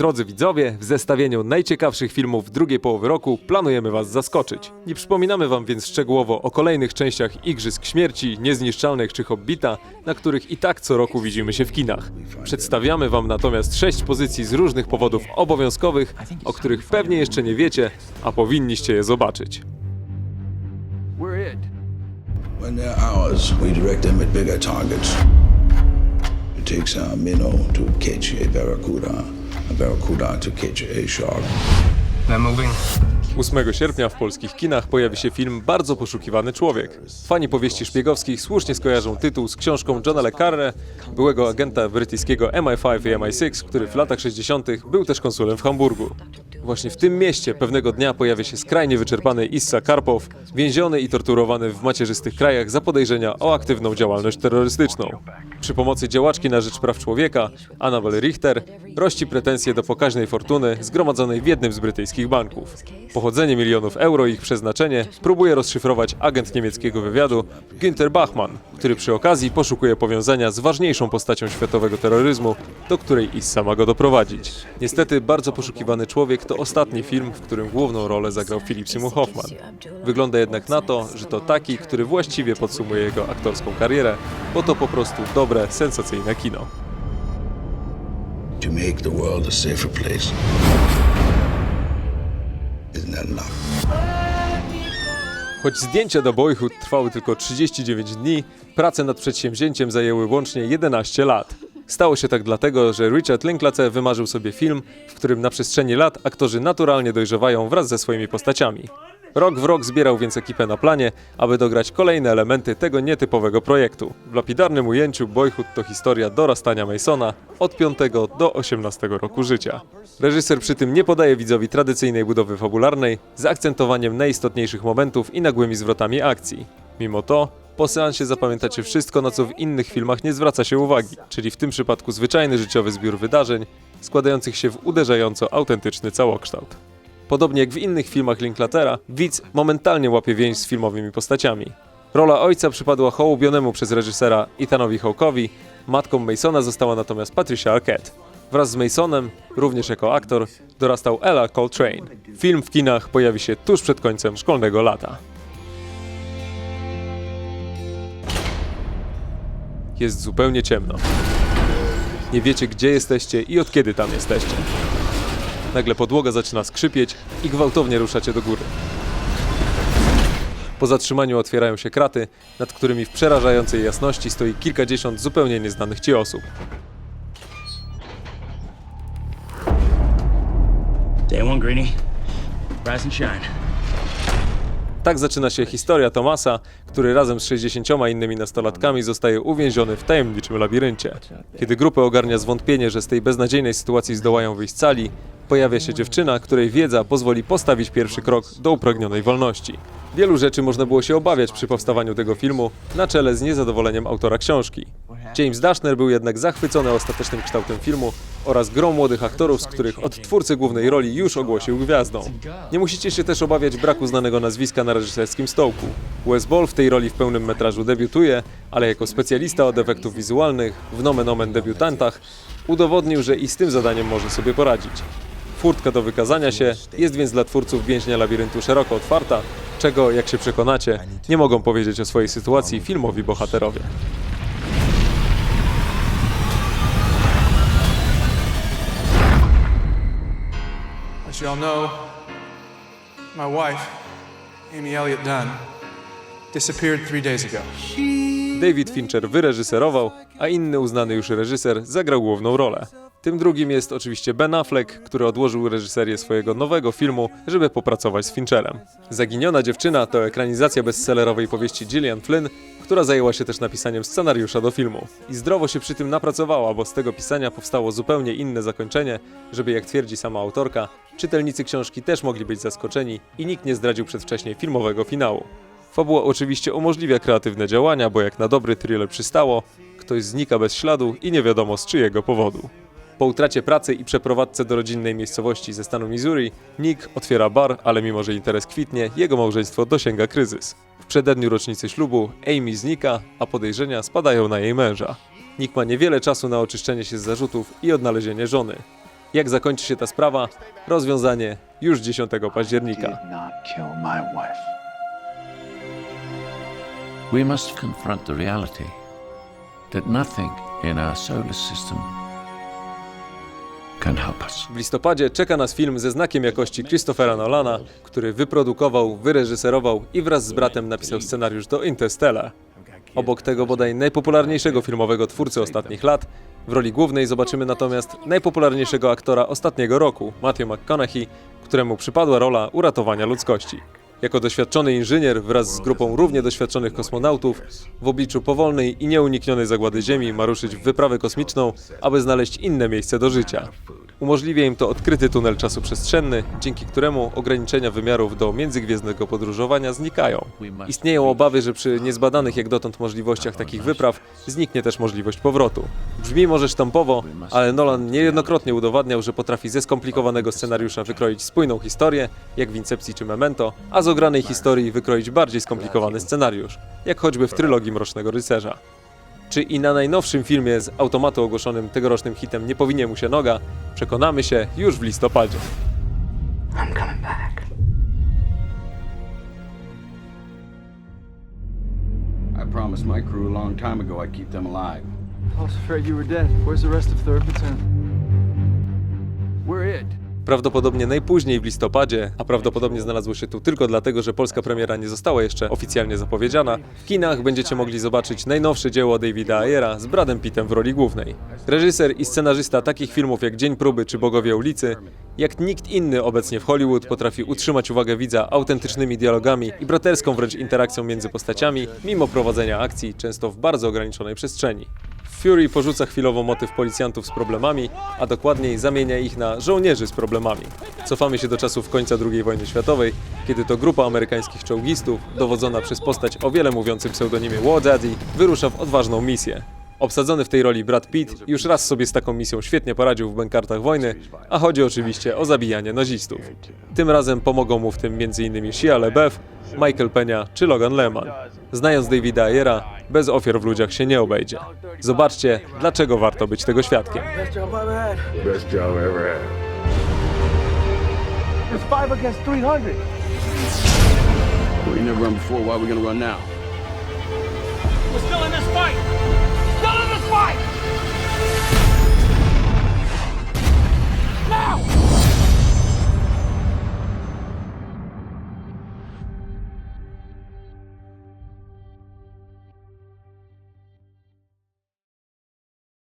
Drodzy widzowie, w zestawieniu najciekawszych filmów drugiej połowy roku planujemy Was zaskoczyć. Nie przypominamy Wam więc szczegółowo o kolejnych częściach Igrzysk Śmierci, Niezniszczalnych czy Hobbita, na których i tak co roku widzimy się w kinach. Przedstawiamy Wam natomiast sześć pozycji z różnych powodów obowiązkowych, o których pewnie jeszcze nie wiecie, a powinniście je zobaczyć. We're it. When they're ours, we direct them at bigger targets. It takes a minnow to catch a barracuda, a barracuda to catch a shark. They're moving. 8 sierpnia w polskich kinach pojawi się film Bardzo poszukiwany człowiek. Fani powieści szpiegowskich słusznie skojarzą tytuł z książką Johna Le Carre, byłego agenta brytyjskiego MI5 i MI6, który w latach 60. był też konsulem w Hamburgu. Właśnie w tym mieście pewnego dnia pojawia się skrajnie wyczerpany Issa Karpow, więziony i torturowany w macierzystych krajach za podejrzenia o aktywną działalność terrorystyczną. Przy pomocy działaczki na rzecz praw człowieka, Annabel Richter, rości pretensje do pokaźnej fortuny zgromadzonej w jednym z brytyjskich banków. Pochodzenie milionów euro i ich przeznaczenie próbuje rozszyfrować agent niemieckiego wywiadu Günther Bachmann, który przy okazji poszukuje powiązania z ważniejszą postacią światowego terroryzmu, do której Issa ma go doprowadzić. Niestety bardzo poszukiwany człowiek to ostatni film, w którym główną rolę zagrał Philip Seymour Hoffman. Wygląda jednak na to, że to taki, który właściwie podsumuje jego aktorską karierę, bo to po prostu dobre, sensacyjne kino. To make the world a safer place. Isn't that enough? Choć zdjęcia do Boyhood trwały tylko 39 dni, prace nad przedsięwzięciem zajęły łącznie 11 lat. Stało się tak dlatego, że Richard Linklater wymarzył sobie film, w którym na przestrzeni lat aktorzy naturalnie dojrzewają wraz ze swoimi postaciami. Rok w rok zbierał więc ekipę na planie, aby dograć kolejne elementy tego nietypowego projektu. W lapidarnym ujęciu Boyhood to historia dorastania Masona od 5 do 18 roku życia. Reżyser przy tym nie podaje widzowi tradycyjnej budowy fabularnej, z akcentowaniem najistotniejszych momentów i nagłymi zwrotami akcji. Mimo to, po seansie zapamiętacie wszystko, na co w innych filmach nie zwraca się uwagi, czyli w tym przypadku zwyczajny życiowy zbiór wydarzeń, składających się w uderzająco autentyczny całokształt. Podobnie jak w innych filmach Linklatera, widz momentalnie łapie więź z filmowymi postaciami. Rola ojca przypadła hołubionemu przez reżysera Ethanowi Hawke'owi, matką Masona została natomiast Patricia Arquette. Wraz z Masonem, również jako aktor, dorastał Ella Coltrane. Film w kinach pojawi się tuż przed końcem szkolnego lata. Jest zupełnie ciemno. Nie wiecie, gdzie jesteście i od kiedy tam jesteście. Nagle podłoga zaczyna skrzypieć i gwałtownie ruszacie do góry. Po zatrzymaniu otwierają się kraty, nad którymi w przerażającej jasności stoi kilkadziesiąt zupełnie nieznanych ci osób. Day one, Greeny. Rise and shine. Tak zaczyna się historia Tomasa, który razem z 60 innymi nastolatkami zostaje uwięziony w tajemniczym labiryncie. Kiedy grupę ogarnia zwątpienie, że z tej beznadziejnej sytuacji zdołają wyjść cali, pojawia się dziewczyna, której wiedza pozwoli postawić pierwszy krok do upragnionej wolności. Wielu rzeczy można było się obawiać przy powstawaniu tego filmu, na czele z niezadowoleniem autora książki. James Dashner był jednak zachwycony ostatecznym kształtem filmu oraz grą młodych aktorów, z których odtwórcy głównej roli już ogłosił gwiazdą. Nie musicie się też obawiać braku znanego nazwiska na reżyserskim stołku. Wes Ball w tej roli w pełnym metrażu debiutuje, ale jako specjalista od efektów wizualnych, w nomen omen debiutantach, udowodnił, że i z tym zadaniem może sobie poradzić. Furtka do wykazania się jest więc dla twórców Więźnia Labiryntu szeroko otwarta, czego, jak się przekonacie, nie mogą powiedzieć o swojej sytuacji filmowi bohaterowie. As you all know, my wife, Amy Elliott Dunn, disappeared three days ago. David Fincher wyreżyserował, a inny uznany już reżyser zagrał główną rolę. Tym drugim jest oczywiście Ben Affleck, który odłożył reżyserię swojego nowego filmu, żeby popracować z Fincherem. Zaginiona dziewczyna to ekranizacja bestsellerowej powieści Gillian Flynn, która zajęła się też napisaniem scenariusza do filmu. I zdrowo się przy tym napracowała, bo z tego pisania powstało zupełnie inne zakończenie, żeby jak twierdzi sama autorka, czytelnicy książki też mogli być zaskoczeni i nikt nie zdradził przedwcześnie filmowego finału. Fabuła oczywiście umożliwia kreatywne działania, bo jak na dobry thriller przystało, ktoś znika bez śladu i nie wiadomo z czyjego powodu. Po utracie pracy i przeprowadzce do rodzinnej miejscowości ze stanu Missouri, Nick otwiera bar, ale mimo że interes kwitnie, jego małżeństwo dosięga kryzys. W przededniu rocznicy ślubu Amy znika, a podejrzenia spadają na jej męża. Nick ma niewiele czasu na oczyszczenie się z zarzutów i odnalezienie żony. Jak zakończy się ta sprawa? Rozwiązanie już 10 października. We must confront the reality that nothing in our solar system can help us. W listopadzie czeka nas film ze znakiem jakości Christophera Nolana, który wyprodukował, wyreżyserował i wraz z bratem napisał scenariusz do Interstellar. Obok tego bodaj najpopularniejszego filmowego twórcy ostatnich lat, w roli głównej zobaczymy natomiast najpopularniejszego aktora ostatniego roku, Matthew McConaughey, któremu przypadła rola uratowania ludzkości. Jako doświadczony inżynier wraz z grupą równie doświadczonych kosmonautów w obliczu powolnej i nieuniknionej zagłady Ziemi ma ruszyć w wyprawę kosmiczną, aby znaleźć inne miejsce do życia. Umożliwia im to odkryty tunel czasu-przestrzenny, dzięki któremu ograniczenia wymiarów do międzygwiezdnego podróżowania znikają. Istnieją obawy, że przy niezbadanych jak dotąd możliwościach takich wypraw zniknie też możliwość powrotu. Brzmi może sztampowo, ale Nolan niejednokrotnie udowadniał, że potrafi ze skomplikowanego scenariusza wykroić spójną historię, jak w Incepcji czy Memento, a z ogranej historii wykroić bardziej skomplikowany scenariusz, jak choćby w trylogii Mrocznego Rycerza. Czy i na najnowszym filmie z automatu ogłoszonym tegorocznym hitem nie powinie mu się noga, przekonamy się już w listopadzie. I'm coming back. I promised my crew a long time ago I'd keep them alive. I was afraid you were dead. Where's the rest of Third Platoon? We're it. Prawdopodobnie najpóźniej w listopadzie, a prawdopodobnie znalazło się tu tylko dlatego, że polska premiera nie została jeszcze oficjalnie zapowiedziana, w kinach będziecie mogli zobaczyć najnowsze dzieło Davida Ayera z Bradem Pittem w roli głównej. Reżyser i scenarzysta takich filmów jak Dzień Próby czy Bogowie ulicy, jak nikt inny obecnie w Hollywood potrafi utrzymać uwagę widza autentycznymi dialogami i braterską wręcz interakcją między postaciami, mimo prowadzenia akcji często w bardzo ograniczonej przestrzeni. Fury porzuca chwilowo motyw policjantów z problemami, a dokładniej zamienia ich na żołnierzy z problemami. Cofamy się do czasów końca II wojny światowej, kiedy to grupa amerykańskich czołgistów, dowodzona przez postać o wiele mówiącym pseudonimie War Daddy, wyrusza w odważną misję. Obsadzony w tej roli Brad Pitt już raz sobie z taką misją świetnie poradził w bękartach wojny, a chodzi oczywiście o zabijanie nazistów. Tym razem pomogą mu w tym m.in. Shia LaBeouf, Michael Pena czy Logan Lerman. Znając Davida Ayera, bez ofiar w ludziach się nie obejdzie. Zobaczcie, dlaczego warto być tego świadkiem. Best job ever had. It's five against 300. We never run before, why are we gonna run now? We're still in this fight! Still in this fight!